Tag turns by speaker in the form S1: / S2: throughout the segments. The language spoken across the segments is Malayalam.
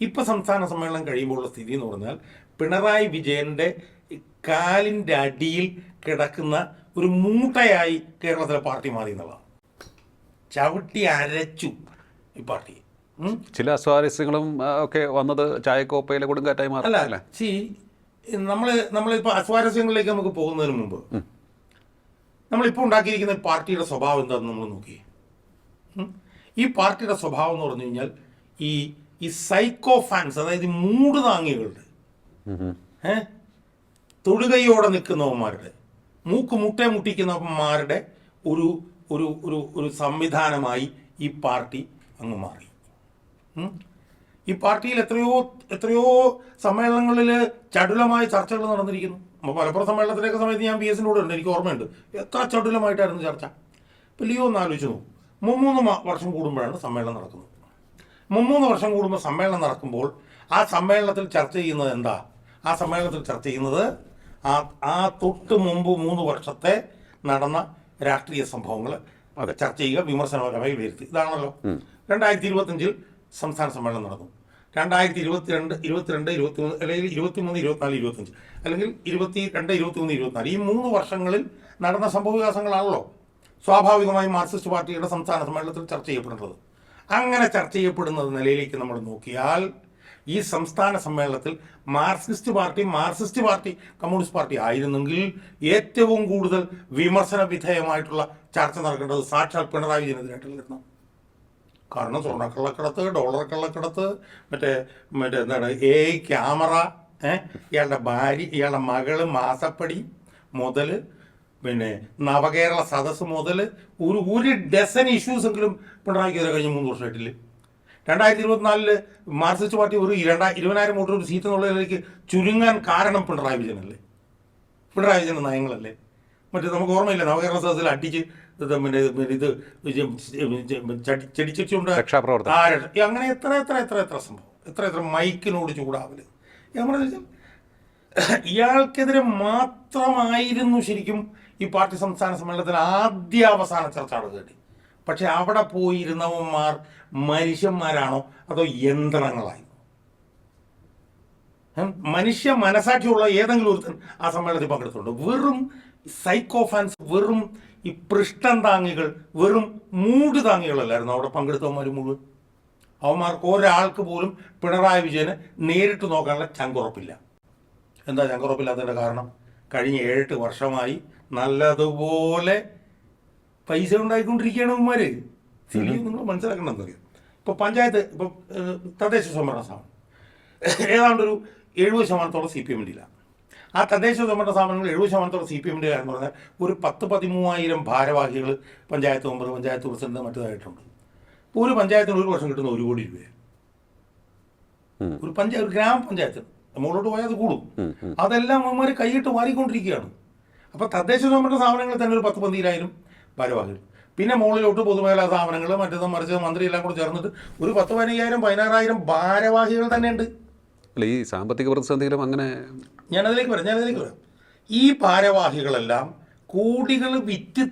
S1: ഇപ്പൊ സംസ്ഥാന സമ്മേളനം കഴിയുമ്പോഴുള്ള സ്ഥിതി എന്ന് പറഞ്ഞാൽ പിണറായി വിജയന്റെ കാലിന്റെ അടിയിൽ കിടക്കുന്ന ഒരു മൂട്ടയായി കേരളത്തിലെ പാർട്ടി മാറി എന്നുള്ളതാണ്. ചവിട്ടി അരച്ചു ഈ പാർട്ടി.
S2: ചില അസ്വാരസ്യങ്ങളും ഒക്കെ വന്നത് ചായക്കോപ്പയിലെ കൊടുങ്കാറ്റായി മാറി
S1: അല്ല ചി നമ്മൾ നമ്മളിപ്പോൾ അസ്വാരസ്യങ്ങളിലേക്ക് നമുക്ക് പോകുന്നതിന് മുമ്പ് നമ്മളിപ്പോൾ ഉണ്ടാക്കിയിരിക്കുന്ന പാർട്ടിയുടെ സ്വഭാവം എന്താണെന്ന് നമ്മൾ നോക്കി ഈ പാർട്ടിയുടെ സ്വഭാവം എന്ന് പറഞ്ഞു കഴിഞ്ഞാൽ ഈ ഈ സൈക്കോ ഫാൻസ് അതായത് മൂട് താങ്ങികളുടെ ഏ? തൊടുകൈയോടെ നിൽക്കുന്നവന്മാരുടെ മൂക്ക് മുട്ട മുട്ടിക്കുന്നവന്മാരുടെ ഒരു ഒരു ഒരു ഒരു സംവിധാനമായി ഈ പാർട്ടി അങ്ങ് മാറി. ഈ പാർട്ടിയിൽ എത്രയോ എത്രയോ സമ്മേളനങ്ങളിൽ ചടുലമായ ചർച്ചകൾ നടന്നിരിക്കുന്നു. മലപ്പുറം സമ്മേളനത്തിലേക്ക് സമയത്ത് ഞാൻ ബി എസിന്റെ കൂടെ ഉണ്ട് എനിക്ക് ഓർമ്മയുണ്ട്. എത്ര ചടുലമായിട്ടായിരുന്നു ചർച്ച. ഇപ്പം ലിയോ ഒന്ന് ആലോചിച്ച് നോക്കും. മൂന്ന് വർഷം കൂടുമ്പോഴാണ് സമ്മേളനം നടക്കുന്നത്. മുമ്മൂന്ന് വർഷം കൂടുമ്പോൾ സമ്മേളനം നടക്കുമ്പോൾ ആ സമ്മേളനത്തിൽ ചർച്ച ചെയ്യുന്നത് എന്താ? ആ സമ്മേളനത്തിൽ ചർച്ച ചെയ്യുന്നത് ആ ആ തൊട്ട് മുമ്പ് മൂന്ന് വർഷത്തെ നടന്ന രാഷ്ട്രീയ സംഭവങ്ങൾ ചർച്ച ചെയ്യുക വിമർശനപരമായി വിലയിരുത്തി. ഇതാണല്ലോ. രണ്ടായിരത്തി ഇരുപത്തഞ്ചിൽ സംസ്ഥാന സമ്മേളനം നടന്നു. രണ്ടായിരത്തി ഇരുപത്തിരണ്ട് ഇരുപത്തിരണ്ട് ഇരുപത്തിമൂന്ന് അല്ലെങ്കിൽ ഇരുപത്തിമൂന്ന് ഇരുപത്തിനാല് ഇരുപത്തഞ്ച് അല്ലെങ്കിൽ ഇരുപത്തി രണ്ട് ഇരുപത്തിമൂന്ന് ഇരുപത്തിനാല്. ഈ മൂന്ന് വർഷങ്ങളിൽ നടന്ന സംഭവ വികാസങ്ങളാണല്ലോ സ്വാഭാവികമായും മാർക്സിസ്റ്റ് പാർട്ടിയുടെ സംസ്ഥാന സമ്മേളനത്തിൽ ചർച്ച ചെയ്യപ്പെടേണ്ടത് അങ്ങനെ ചർച്ച ചെയ്യപ്പെടുന്ന നിലയിലേക്ക് നമ്മൾ നോക്കിയാൽ ഈ സംസ്ഥാന സമ്മേളനത്തിൽ Marxist party Marxist party communist party ആയിരുന്നെങ്കിൽ ഏറ്റവും കൂടുതൽ വിമർശന വിധേയമായിട്ടുള്ള ചർച്ച നടക്കേണ്ടത് സാക്ഷാൽ പിണറായി വിജയനെതിരായിട്ടായിരുന്നു കാരണം സ്വർണക്കള്ളക്കടത്ത് ഡോളർ കള്ളക്കടത്ത് മറ്റേ മറ്റേ എന്താണ് എ ക്യാമറ ഇയാളുടെ ഭാര്യ ഇയാളുടെ മകൾ മാസപ്പടി മുതൽ പിന്നെ നവകേരള സദസ്സ് മുതൽ ഒരു ഒരു ഡസൻ ഇഷ്യൂസ് എങ്കിലും വരെ കഴിഞ്ഞ മൂന്ന് വർഷമായിട്ടില്ല? രണ്ടായിരത്തി ഇരുപത്തിനാലിൽ മാർക്സിസ്റ്റ് പാർട്ടി ഒരു രണ്ടാ ഇരുപതിനായിരം വോട്ട് ഒരു സീറ്റ് എന്നുള്ളതിലേക്ക് ചുരുങ്ങാൻ കാരണം പിണറായി വിജയനല്ലേ? പിണറായി വിജയന്റെ നയങ്ങളല്ലേ? മറ്റേ നമുക്ക് ഓർമ്മയില്ല നവകേരള സദസ്സിൽ അടിച്ച് പിന്നെ ഇത് ചടി- ചെടിച്ചടിച്ചുകൊണ്ട്
S2: രക്ഷാപ്രവർത്തനം.
S1: ആ, രക്ഷ- ഈ അങ്ങനെ എത്ര എത്ര എത്ര എത്ര സംഭവം? എത്ര എത്ര മൈക്കിനോട് ചൂടാവൽ? നമ്മുടെ ഇയാൾക്കെതിരെ മാത്രമായിരുന്നു ശരിക്കും ഈ പാർട്ടി സംസ്ഥാന സമ്മേളനത്തിൽ ആദ്യ അവസാന ചർച്ച നടക്കേണ്ടി പക്ഷെ അവിടെ പോയിരുന്നവന്മാർ മനുഷ്യന്മാരാണോ അതോ യന്ത്രങ്ങളായി? മനുഷ്യ മനസാക്ഷിയുള്ള ഏതെങ്കിലും ഒരുത്തൻ ആ സമ്മേളനത്തിൽ പങ്കെടുത്തിട്ടുണ്ട്. വെറും സൈക്കോ ഫാൻസ് വെറും ഈ പൃഷ്ഠം താങ്ങികൾ വെറും മൂട് താങ്ങികളല്ലായിരുന്നു അവിടെ പങ്കെടുത്തവന്മാർ മുഴുവൻ. അവന്മാർക്ക് ഒരാൾക്ക് പോലും പിണറായി വിജയന് നേരിട്ട് നോക്കാനുള്ള ചങ്കുറപ്പില്ല. എന്താ ചങ്കുറപ്പില്ലാത്തതിന്റെ കാരണം? കഴിഞ്ഞ ഏഴെട്ട് വർഷമായി നല്ലതുപോലെ പൈസ ഉണ്ടായിക്കൊണ്ടിരിക്കുകയാണ് ഇവന്മാര് ശരി നിങ്ങൾ മനസ്സിലാക്കണം എന്നറിയാം ഇപ്പോൾ പഞ്ചായത്ത് ഇപ്പോൾ തദ്ദേശ സ്വയംഭരണ സ്ഥാപനം. ഏതാണ്ടൊരു എഴുപത് ശതമാനത്തോളം സി പി എമ്മിന്റെ ആ തദ്ദേശ സ്വയംഭരണ സ്ഥാപനങ്ങൾ എഴുപത് ശതമാനത്തോളം സി പി എമ്മിന്റെ എന്ന് പറഞ്ഞാൽ ഒരു പത്ത് പതിമൂവായിരം ഭാരവാഹികൾ പഞ്ചായത്ത് മെമ്പർ പഞ്ചായത്ത് പ്രസിഡന്റ് മറ്റേതായിട്ടുണ്ട്. ഇപ്പോൾ ഒരു പഞ്ചായത്തിന് ഒരു വർഷം കിട്ടുന്ന ഒരു കോടി രൂപയാണ്. ഒരു പഞ്ചായത്ത് ഒരു ഗ്രാമപഞ്ചായത്ത് മുകളിലോട്ട് പോയാൽ അത് കൂടും. അതെല്ലാം അവന്മാർ കൈയിട്ട് മാറിക്കൊണ്ടിരിക്കുകയാണ് അപ്പോൾ തദ്ദേശ സ്വയംഭരണ സ്ഥാപനങ്ങളിൽ തന്നെ ഒരു പത്ത് പന്തിരായിരം ഭാരവാഹികൾ. പിന്നെ മുകളിലോട്ട് പൊതുമേഖലാ സ്ഥാപനങ്ങൾ മറ്റേത് മറിച്ച് മന്ത്രി എല്ലാം കൂടെ ചേർന്നിട്ട് ഒരു പത്ത് പതിനയ്യായിരം പതിനാറായിരം ഭാരവാഹികൾ തന്നെ ഉണ്ട്.
S2: അല്ല ഈ സാമ്പത്തിക പ്രതിസന്ധിയിലും അങ്ങനെ
S1: ഞാനതിലേക്ക് വരാം ഞാനതിലേക്ക് വരാം. ഈ ഭാരവാഹികളെല്ലാം കോടികൾ വിറ്റ്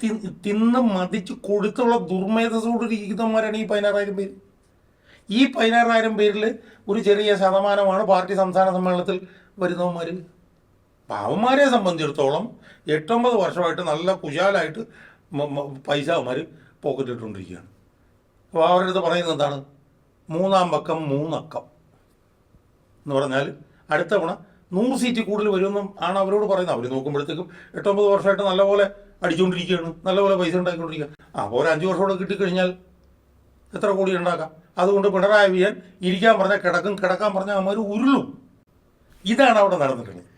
S1: തിന്ന് മതിച്ച് കൊടുത്തുള്ള ദുർമേധസോട് ഇരിക്കുന്നവന്മാരാണ് ഈ പതിനാറായിരം പേര്. ഈ പതിനാറായിരം പേരിൽ ഒരു ചെറിയ ശതമാനമാണ് പാർട്ടി സംസ്ഥാന സമ്മേളനത്തിൽ വരുന്നവന്മാർ പാവന്മാരെ സംബന്ധിച്ചിടത്തോളം എട്ടൊമ്പത് വർഷമായിട്ട് നല്ല കുശാലായിട്ട് പൈസ പോക്കറ്റ് ഇട്ടുകൊണ്ടിരിക്കുകയാണ് അപ്പോൾ അവരുടെ അടുത്ത് പറയുന്നത് എന്താണ്? മൂന്നാം പക്കം മൂന്നക്കം. എന്ന് പറഞ്ഞാൽ അടുത്ത തവണ നൂറ് സീറ്റ് കൂടുതൽ വരുമെന്നും ആണ് അവരോട് പറയുന്നത്. അവർ നോക്കുമ്പോഴത്തേക്കും എട്ടൊമ്പത് വർഷമായിട്ട് നല്ലപോലെ അടിച്ചുകൊണ്ടിരിക്കുകയാണ്. നല്ലപോലെ പൈസ ഉണ്ടാക്കിക്കൊണ്ടിരിക്കുക അപ്പോൾ ഒരു അഞ്ച് വർഷം കൂടെ കിട്ടിക്കഴിഞ്ഞാൽ എത്ര കോടി ഉണ്ടാക്കാം? അതുകൊണ്ട് പിണറായി വിജയൻ ഇരിക്കാൻ പറഞ്ഞാൽ കിടക്കും കിടക്കാൻ പറഞ്ഞാൽ അവന്മാർ ഉരുളും. ഇതാണ് അവിടെ നടന്നിട്ടുള്ളത്.